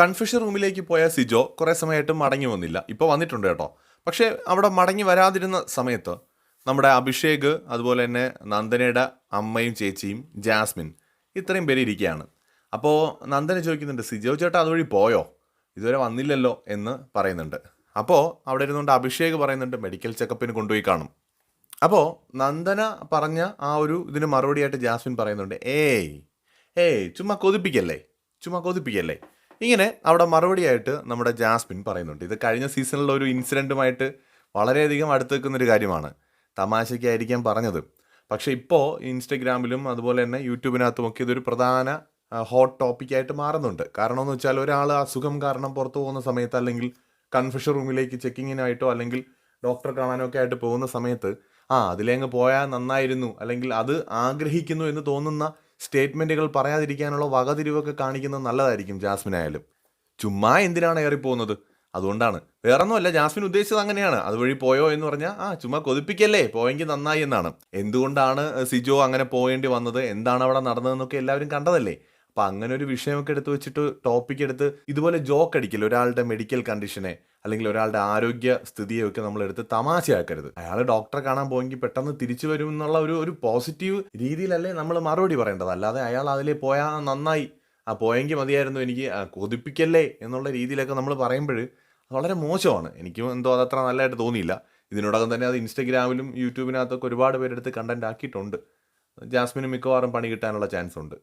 Confusion റൂമിലേക്ക് പോയ സിജോ കുറേ സമയമായിട്ട് മടങ്ങി വന്നില്ല. ഇപ്പോൾ വന്നിട്ടുണ്ട് കേട്ടോ. പക്ഷേ അവിടെ മടങ്ങി വരാതിരുന്ന സമയത്ത് നമ്മുടെ അഭിഷേക് അതുപോലെ തന്നെ നന്ദനയുടെ അമ്മയും ചേച്ചിയും ജാസ്മിൻ ഇത്രയും പേര് ഇരിക്കുകയാണ്. അപ്പോൾ നന്ദന ചോദിക്കുന്നുണ്ട് സിജോ ചേട്ടാ അതുവഴി പോയോ? ഇതുവരെ വന്നില്ലല്ലോ? എന്ന് പറയുന്നുണ്ട്. അപ്പോൾ അവിടെ ഇരുന്നുകൊണ്ട് അഭിഷേക് പറയുന്നുണ്ട് മെഡിക്കൽ ചെക്കപ്പിന് കൊണ്ടുപോയി കാണും. അപ്പോൾ നന്ദന പറഞ്ഞ ആ ഒരു ഇതിന് മറുപടിയായിട്ട് ജാസ്മിൻ പറയുന്നുണ്ട് ഏയ് ഏയ് ചുമ്മാ കൊതിപ്പിക്കല്ലേ? ചുമ്മാ കൊതിപ്പിക്കല്ലേ? ഇങ്ങനെ അവിടെ മറുപടിയായിട്ട് നമ്മുടെ ജാസ്മിൻ പറയുന്നുണ്ട്. ഇത് കഴിഞ്ഞ സീസണിലെ ഒരു ഇൻസിഡന്റുമായിട്ട് വളരെയധികം അടുത്ത് നിൽക്കുന്നൊരു കാര്യമാണ്. തമാശയ്ക്കായിരിക്കാം പറഞ്ഞത്. പക്ഷേ ഇപ്പോൾ ഇൻസ്റ്റഗ്രാമിലും അതുപോലെ തന്നെ യൂട്യൂബിനകത്തുമൊക്കെ ഇതൊരു പ്രധാന ഹോട്ട് ടോപ്പിക്കായിട്ട് മാറുന്നുണ്ട്. കാരണം എന്ന് വെച്ചാൽ ഒരാൾ അസുഖം കാരണം പുറത്തു പോകുന്ന സമയത്ത് അല്ലെങ്കിൽ കൺഫ്യൂഷൻ റൂമിലേക്ക് ചെക്കിങ്ങിനായിട്ടോ അല്ലെങ്കിൽ ഡോക്ടറെ കാണാനോ ഒക്കെ ആയിട്ട് പോകുന്ന സമയത്ത് ആ അതിലേങ്ങ് പോയാൽ നന്നായിരുന്നു അല്ലെങ്കിൽ അത് ആഗ്രഹിക്കുന്നു എന്ന് തോന്നുന്ന സ്റ്റേറ്റ്മെന്റുകൾ പറയാതിരിക്കാനുള്ള വകതിരിവൊക്കെ കാണിക്കുന്നത് നല്ലതായിരിക്കും ജാസ്മിൻ ആയാലും. ചുമ്മാ എന്തിനാണ് ഏറിപ്പോകുന്നത്? അതുകൊണ്ടാണ്. വേറൊന്നുമല്ല ജാസ്മിൻ ഉദ്ദേശിച്ചത് അങ്ങനെയാണ്. അതുവഴി പോയോ എന്ന് പറഞ്ഞാൽ ആ ചുമ്മാ കൊതിപ്പിക്കല്ലേ പോയെങ്കിൽ നന്നായി എന്നാണ്. എന്തുകൊണ്ടാണ് സിജോ അങ്ങനെ പോകേണ്ടി വന്നത്? എന്താണ് അവിടെ നടന്നതെന്നൊക്കെ എല്ലാവരും കണ്ടതല്ലേ? അപ്പം അങ്ങനെ ഒരു വിഷയമൊക്കെ എടുത്ത് വെച്ചിട്ട് ടോപ്പിക് എടുത്ത് ഇതുപോലെ ജോക്ക് അടിക്കില്ല? ഒരാളുടെ മെഡിക്കൽ കണ്ടീഷനെ അല്ലെങ്കിൽ ഒരാളുടെ ആരോഗ്യ സ്ഥിതിയൊക്കെ നമ്മൾ എടുത്ത് തമാശയാക്കരുത്. അയാൾ ഡോക്ടറെ കാണാൻ പോയെങ്കിൽ പെട്ടെന്ന് തിരിച്ചു വരും എന്നുള്ള ഒരു ഒരു പോസിറ്റീവ് രീതിയിലല്ലേ നമ്മൾ മറുപടി പറയേണ്ടത്. അല്ലാതെ അയാൾ അതിലേ പോയാൽ നന്നായി. ആ പോയെങ്കിൽ മതിയായിരുന്നു എനിക്ക് കൊതിപ്പിക്കല്ലേ എന്നുള്ള രീതിയിലൊക്കെ നമ്മൾ പറയുമ്പോൾ വളരെ മോശമാണ്. എനിക്കും എന്തോ അതത്ര നല്ലതായിട്ട് തോന്നിയില്ല. ഇതിനോടകം തന്നെ അത് ഇൻസ്റ്റഗ്രാമിലും യൂട്യൂബിനകത്തൊക്കെ ഒരുപാട് പേരെടുത്ത് കണ്ടന്റ് ആക്കിയിട്ടുണ്ട്. ജാസ്മിന് മിക്കവാറും പണി കിട്ടാനുള്ള ചാൻസ് ഉണ്ട്.